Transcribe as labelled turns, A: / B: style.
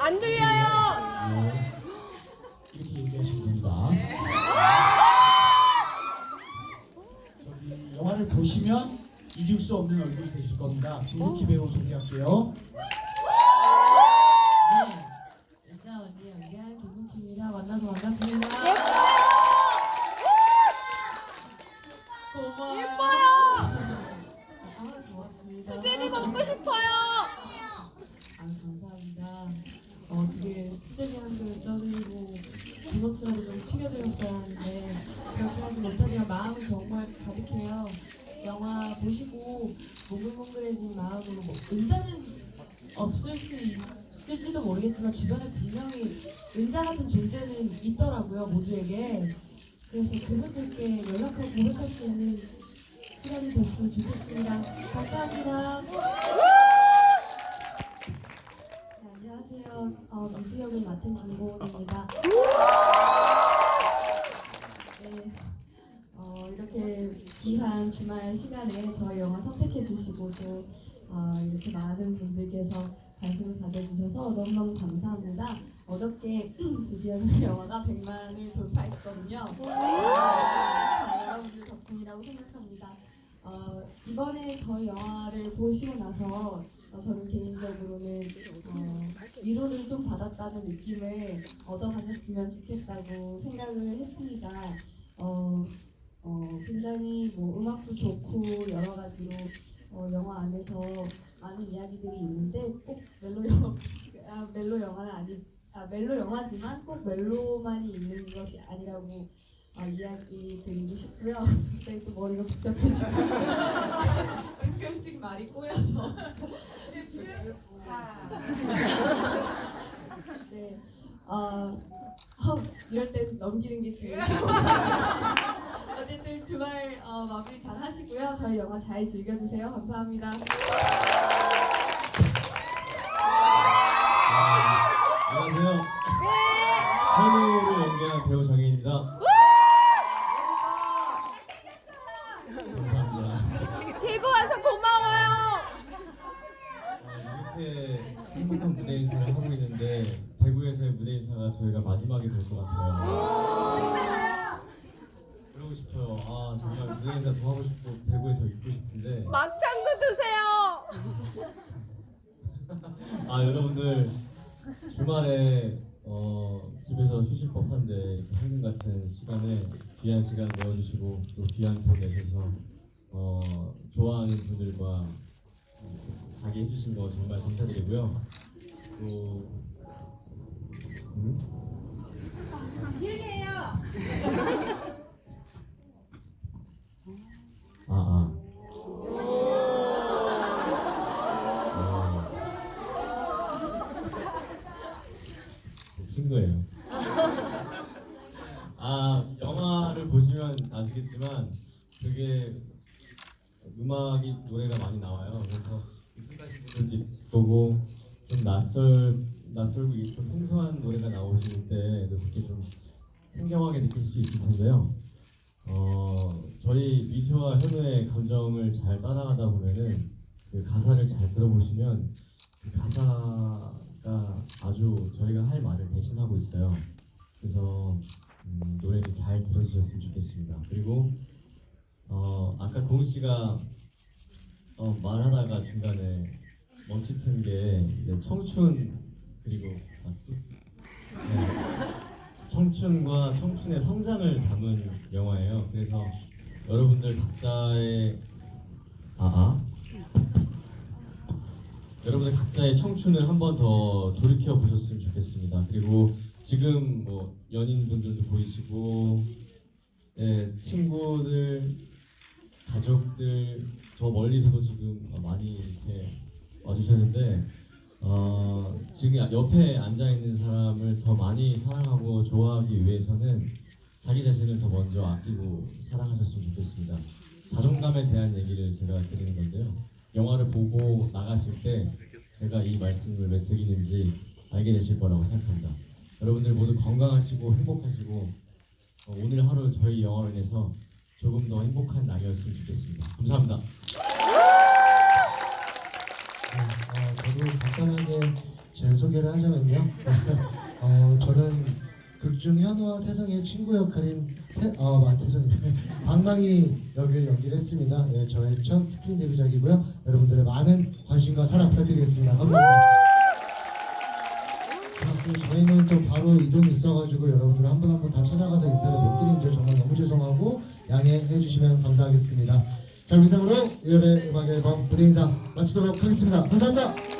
A: 안 들려요.
B: 잊을 수 없는 얼굴이 되실 겁니다. 김국희 배우 소개할게요.
C: 네. 일단 언니 연기한 김국희입니다. 만나서 반갑습니다. 고마워요.
A: 예뻐요.
C: 아, 고맙습니다.
A: 수진이 먹고 싶어요.
C: 아, 감사합니다. 어, 어떻게 수제비 한 그릇 떠드리고 도넛이라도 좀 튀겨드렸어야 하는데 그렇게 하지 못하지만 마음은 정말 가득해요. 영화 보시고 몽글몽글해진 마음으로 뭐 은자는 없을 수 있을지도 모르겠지만 주변에 분명히 은자 같은 존재는 있더라고요 모두에게. 그래서 그분들께 연락하고 고백할 수 있는 시간이 됐으면 좋겠습니다. 감사합니다. 네, 안녕하세요. 어, 미주 역을 맡은 김고은입니다. 네, 어, 이렇게 귀한 주말 시간에 저희 영화 선택해 주시고 또 어, 이렇게 많은 분들께서 관심을 가져주셔서 너무너무 감사합니다. 어저께 드디어 저희 영화가 100만을 돌파했거든요. 다 여러분들 덕분이라고 생각합니다. 어, 이번에 저희 영화를 보시고 나서 어, 저는 개인적으로는 어, 위로를 좀 받았다는 느낌을 얻어가셨으면 좋겠다고 생각을 했습니다. 어, 어, 굉장히 뭐 음악도 좋고 여러 가지로 어, 영화 안에서 많은 이야기들이 있는데 꼭 멜로 영화 아, 멜로 영화는 아니 아, 멜로 영화지만 꼭 멜로만이 있는 것이 아니라고 어, 이야기 드리고 싶고요. 갑자기 또 머리가 복잡해지고 가끔씩 말이 꼬여서 네. 어, 어, 이럴 때 넘기는 게 제일 어쨌든 주말 어, 마무리 잘 하시고요. 저희 영화 잘 즐겨주세요. 감사합니다.
D: 안녕하세요. 현우를 연기한 배우 정혜입니다. 감사합니다.
A: 들고 와서 고마워요.
D: 어, 이렇게 행복한 무대 인사를 하고 있는데 대구에서의 무대 인사가 저희가 마지막이 될 것 같아요. 그러고 싶어요. 아 정말 무대 인사 더 하고 싶고 대구에서 있고 싶은데
A: 막창도 드세요.
D: 아 여러분들 주말에 어, 집에서 쉬실 법한데 한금 같은 시간에 귀한 시간 내어주시고 또 귀한 돈 내셔서 어, 좋아하는 분들과 어, 가게 해주신 거 정말 감사드리고요. 또 어, 친구예요. 아 영화를 보시면 아시겠지만 되게 음악이 노래가 많이 나와요. 그래서 익숙하신 분들도 있을 거고 좀 낯설 낯설고 좀 생소한 노래가 나오실 때 그렇게 좀 생경하게 느낄 수 있을 텐데요. 어 저희 미주와 현우의 감정을 잘 따라가다 보면은 그 가사를 잘 들어보시면 그 가사 가 아주 저희가 할 말을 대신하고 있어요. 그래서 음, 노래를 잘 들어주셨으면 좋겠습니다. 그리고 어, 아까 고은 씨가 어, 말하다가 중간에 멈칫한 게 이제 청춘 그리고 아, 또- 네. 청춘과 청춘의 성장을 담은 영화예요. 그래서 여러분들 각자의 아아 여러분들 각자의 청춘을 한 번 더 돌이켜 보셨으면 좋겠습니다. 그리고 지금 뭐 연인분들도 보이시고 예, 친구들, 가족들 저 멀리서도 지금 많이 이렇게 와주셨는데 어, 지금 옆에 앉아 있는 사람을 더 많이 사랑하고 좋아하기 위해서는 자기 자신을 더 먼저 아끼고 사랑하셨으면 좋겠습니다. 자존감에 대한 얘기를 제가 드리는 건데요. 영화를 보고 나가실 때 제가 이 말씀을 왜 드리는지 알게 되실 거라고 생각합니다. 여러분들 모두 건강하시고 행복하시고 어, 오늘 하루 저희 영화로 인해서 조금 더 행복한 날이었으면 좋겠습니다. 감사합니다.
E: 어, 저도 간단하게 제 소개를 하자면요. 어, 저는 극중 현우와 태성의 친구 역할인 태, 어, 마, 태성, 방망이 역을 연기를 했습니다. 예, 저의 첫 스크린 데뷔작이고요. 여러분들의 많은 관심과 사랑 부탁드리겠습니다. 감사합니다. 자, 저희는 또 바로 이동이 있어가지고 여러분들 한 분 한 분 다 찾아가서 인사를 못 드린 점 정말 너무 죄송하고 양해해 주시면 감사하겠습니다. 자, 이상으로 1월의 음악 앨범 무대 인사 마치도록 하겠습니다. 감사합니다.